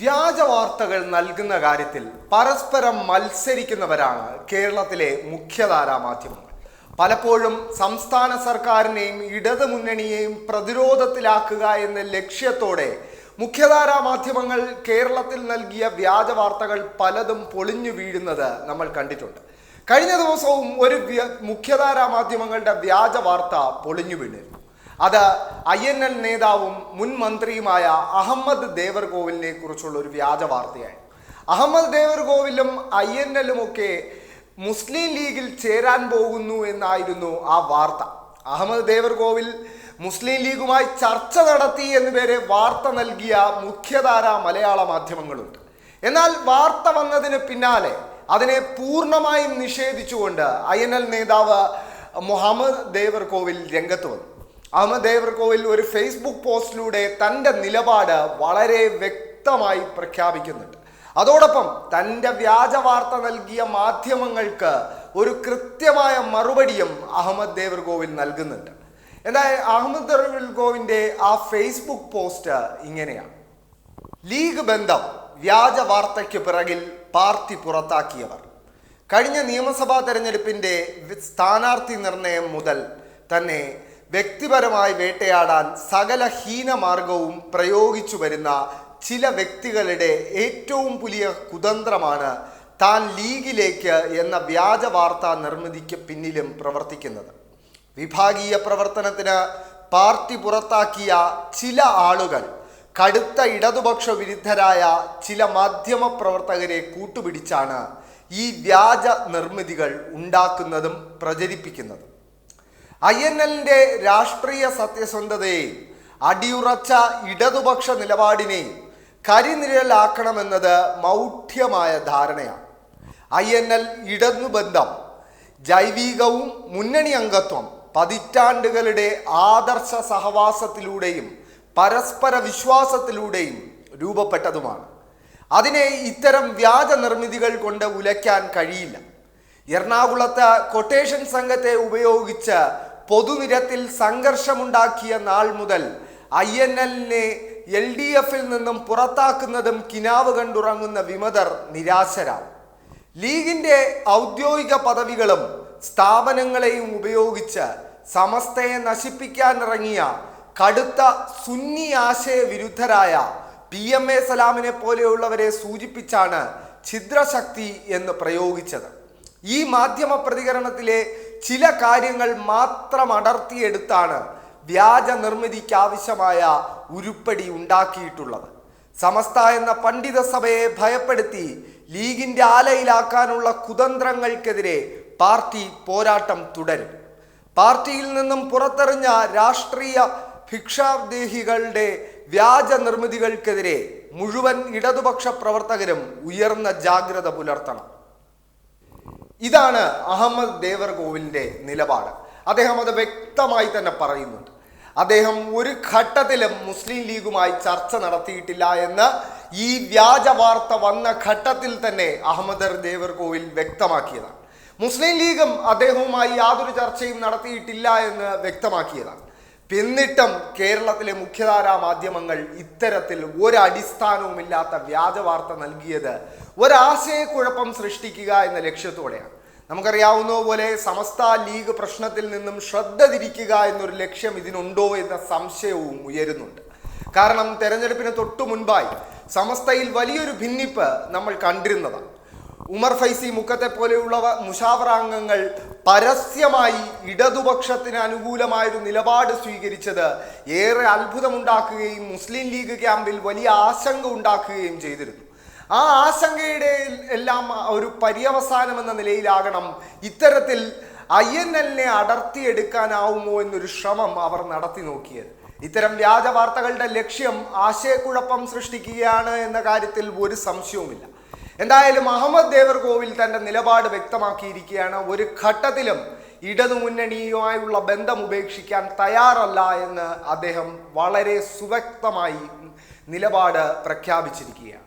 വ്യാജ വാർത്തകൾ നൽകുന്ന കാര്യത്തിൽ പരസ്പരം മത്സരിക്കുന്നവരാണ് കേരളത്തിലെ മുഖ്യധാരാ മാധ്യമങ്ങൾ. പലപ്പോഴും സംസ്ഥാന സർക്കാരിനെയും ഇടത് മുന്നണിയെയും പ്രതിരോധത്തിലാക്കുക എന്ന ലക്ഷ്യത്തോടെ മുഖ്യധാരാ മാധ്യമങ്ങൾ കേരളത്തിൽ നൽകിയ വ്യാജ വാർത്തകൾ പലതും പൊളിഞ്ഞു വീഴുന്നത് നമ്മൾ കണ്ടിട്ടുണ്ട്. കഴിഞ്ഞ ദിവസവും ഒരു മുഖ്യധാരാ മാധ്യമങ്ങളുടെ വ്യാജ വാർത്ത പൊളിഞ്ഞു വീണിരുന്നു. അത് ഐ എൻ എൽ നേതാവും മുൻ മന്ത്രിയുമായ അഹമ്മദ് ദേവർകോവിലിനെ കുറിച്ചുള്ള ഒരു വ്യാജ വാർത്തയായി. അഹമ്മദ് ദേവർകോവിലും ഐ എൻ എല്ലും ഒക്കെ മുസ്ലിം ലീഗിൽ ചേരാൻ പോകുന്നു എന്നായിരുന്നു ആ വാർത്ത. അഹമ്മദ് ദേവർകോവിൽ മുസ്ലിം ലീഗുമായി ചർച്ച നടത്തി എന്നുപേരെ വാർത്ത നൽകിയ മുഖ്യധാര മലയാള മാധ്യമങ്ങളുണ്ട്. എന്നാൽ വാർത്ത വന്നതിന് പിന്നാലെ അതിനെ പൂർണമായും നിഷേധിച്ചുകൊണ്ട് ഐ നേതാവ് മുഹമ്മദ് ദേവർകോവിൽ രംഗത്ത് വന്നു. അഹമ്മദ് ദേവർകോവിൽ ഒരു ഫേസ്ബുക്ക് പോസ്റ്റിലൂടെ തന്റെ നിലപാട് വളരെ വ്യക്തമായി പ്രഖ്യാപിക്കുന്നുണ്ട്. അതോടൊപ്പം തന്റെ വ്യാജ വാർത്ത നൽകിയ മാധ്യമങ്ങൾക്ക് ഒരു കൃത്യമായ മറുപടിയും അഹമ്മദ് ദേവർകോവിൽ നൽകുന്നുണ്ട്. എന്നാൽ അഹമ്മദ് ദേവർകോവിന്റെ ആ ഫേസ്ബുക്ക് പോസ്റ്റ് ഇങ്ങനെയാണ്. ലീഗ് ബന്ധം വ്യാജ വാർത്തയ്ക്ക് പിറകിൽ പാർട്ടി പുറത്താക്കിയവർ. കഴിഞ്ഞ നിയമസഭാ തെരഞ്ഞെടുപ്പിന്റെ സ്ഥാനാർത്ഥി നിർണയം മുതൽ തന്നെ വ്യക്തിപരമായി വേട്ടയാടാൻ സകല ഹീനമാർഗവും പ്രയോഗിച്ചു വരുന്ന ചില വ്യക്തികളുടെ ഏറ്റവും പുലിയ കുതന്ത്രമാണ് താൻ ലീഗിലേക്ക് എന്ന വ്യാജ വാർത്താ നിർമ്മിതിക്ക് പിന്നിലും പ്രവർത്തിക്കുന്നത്. വിഭാഗീയ പ്രവർത്തനത്തിന് പാർട്ടി പുറത്താക്കിയ ചില ആളുകൾ കടുത്ത ഇടതുപക്ഷ വിരുദ്ധരായ ചില മാധ്യമ പ്രവർത്തകരെ കൂട്ടുപിടിച്ചാണ് ഈ വ്യാജ നിർമ്മിതികൾ ഉണ്ടാക്കുന്നതും പ്രചരിപ്പിക്കുന്നതും. ഐ എൻ എല്ലിന്റെ രാഷ്ട്രീയ സത്യസന്ധതയെ അടിയുറച്ച ഇടതുപക്ഷ നിലപാടിനെ കരിനിഴലാക്കണമെന്നത് മൗഢ്യമായ ധാരണയാണ്. ഐ എൻ എൽ ഇടതുബന്ധം ജൈവികവും മുന്നണി അംഗത്വം പതിറ്റാണ്ടുകളുടെ ആദർശ സഹവാസത്തിലൂടെയും പരസ്പര വിശ്വാസത്തിലൂടെയും രൂപപ്പെട്ടതുമാണ്. അതിനെ ഇത്തരം വ്യാജ നിർമ്മിതികൾ കൊണ്ട് ഉലയ്ക്കാൻ കഴിയില്ല. എറണാകുളത്ത് കൊട്ടേഷൻ സംഘത്തെ ഉപയോഗിച്ച് പൊതുനിരത്തിൽ സംഘർഷമുണ്ടാക്കിയ നാൾ മുതൽ ഐ എൻ എല്ലിനെ എൽ ഡി എഫിൽ നിന്നും പുറത്താക്കുന്നതും കിനാവ് കണ്ടുറങ്ങുന്ന വിമതർ നിരാശരാണ് ലീഗിന്റെ ഔദ്യോഗിക പദവികളും സ്ഥാപനങ്ങളെയും ഉപയോഗിച്ച് സമസ്തയെ നശിപ്പിക്കാനിറങ്ങിയ കടുത്ത സുന്നി ആശയ വിരുദ്ധരായ പി എം എ സലാമിനെ പോലെയുള്ളവരെ സൂചിപ്പിച്ചാണ് ഛിദ്രശക്തി എന്ന് പ്രയോഗിച്ചത്. ഈ മാധ്യമ പ്രതികരണത്തിലെ ചില കാര്യങ്ങൾ മാത്രം അടർത്തിയെടുത്താണ് വ്യാജ നിർമ്മിതിക്ക് ആവശ്യമായ ഉരുപ്പടി ഉണ്ടാക്കിയിട്ടുള്ളത്. സമസ്ത എന്ന പണ്ഡിത സഭയെ ഭയപ്പെടുത്തി ലീഗിന്റെ ആലയിലാക്കാനുള്ള കുതന്ത്രങ്ങൾക്കെതിരെ പാർട്ടി പോരാട്ടം തുടരും. പാർട്ടിയിൽ നിന്നും പുറത്തെറിഞ്ഞ രാഷ്ട്രീയ ഭിക്ഷാദേഹികളുടെ വ്യാജ നിർമ്മിതികൾക്കെതിരെ മുഴുവൻ ഇടതുപക്ഷ പ്രവർത്തകരും ഉയർന്ന ജാഗ്രത പുലർത്തണം. ഇതാണ് അഹമ്മദ് ദേവർകോവിലിന്റെ നിലപാട്. അദ്ദേഹം അത് വ്യക്തമായി തന്നെ പറയുന്നുണ്ട്. അദ്ദേഹം ഒരു ഘട്ടത്തിലും മുസ്ലിം ലീഗുമായി ചർച്ച നടത്തിയിട്ടില്ല എന്ന് ഈ വ്യാജ വാർത്ത വന്ന ഘട്ടത്തിൽ തന്നെ അഹമ്മദ് ദേവർകോവിൽ വ്യക്തമാക്കിയതാണ്. മുസ്ലിം ലീഗും അദ്ദേഹവുമായി യാതൊരു ചർച്ചയും നടത്തിയിട്ടില്ല എന്ന് വ്യക്തമാക്കിയതാണ്. എന്നിട്ടും കേരളത്തിലെ മുഖ്യധാരാ മാധ്യമങ്ങൾ ഇത്തരത്തിൽ ഒരടിസ്ഥാനവുമില്ലാത്ത വ്യാജ വാർത്ത നൽകിയത് ഒരാശയക്കുഴപ്പം സൃഷ്ടിക്കുക എന്ന ലക്ഷ്യത്തോടെയാണ്. നമുക്കറിയാവുന്ന പോലെ സമസ്ത ലീഗ് പ്രശ്നത്തിൽ നിന്നും ശ്രദ്ധ തിരിക്കുക എന്നൊരു ലക്ഷ്യം ഇതിനുണ്ടോ എന്ന സംശയവും ഉയരുന്നുണ്ട്. കാരണം തെരഞ്ഞെടുപ്പിന് തൊട്ടു മുൻപായി സമസ്തയിൽ വലിയൊരു ഭിന്നിപ്പ് നമ്മൾ കണ്ടിരുന്നതാണ്. ഉമർ ഫൈസി മുക്കത്തെ പോലെയുള്ളവ മുഷാവറാംഗങ്ങൾ പരസ്യമായി ഇടതുപക്ഷത്തിന് അനുകൂലമായൊരു നിലപാട് സ്വീകരിച്ചത് ഏറെ അത്ഭുതമുണ്ടാക്കുകയും മുസ്ലിം ലീഗ് ക്യാമ്പിൽ വലിയ ആശങ്ക ഉണ്ടാക്കുകയും ചെയ്തിരുന്നു. ആ ആശങ്കയുടെ എല്ലാം ഒരു പര്യവസാനം എന്ന നിലയിലാകണം ഇത്തരത്തിൽ ഐ എൻ എല്ലിനെ അടർത്തിയെടുക്കാനാവുമോ എന്നൊരു ശ്രമം അവർ നടത്തി നോക്കിയത്. ഇത്തരം വ്യാജ വാർത്തകളുടെ ലക്ഷ്യം ആശയക്കുഴപ്പം സൃഷ്ടിക്കുകയാണ് എന്ന കാര്യത്തിൽ ഒരു സംശയവുമില്ല. എന്തായാലും അഹമ്മദ് ദേവർകോവിൽ തന്റെ നിലപാട് വ്യക്തമാക്കിയിരിക്കുകയാണ്. ഒരു ഘട്ടത്തിലും ഇടതുമുന്നണിയുമായുള്ള ബന്ധം ഉപേക്ഷിക്കാൻ തയ്യാറല്ല എന്ന് അദ്ദേഹം വളരെ സുവ്യക്തമായി നിലപാട് പ്രഖ്യാപിച്ചിരിക്കുകയാണ്.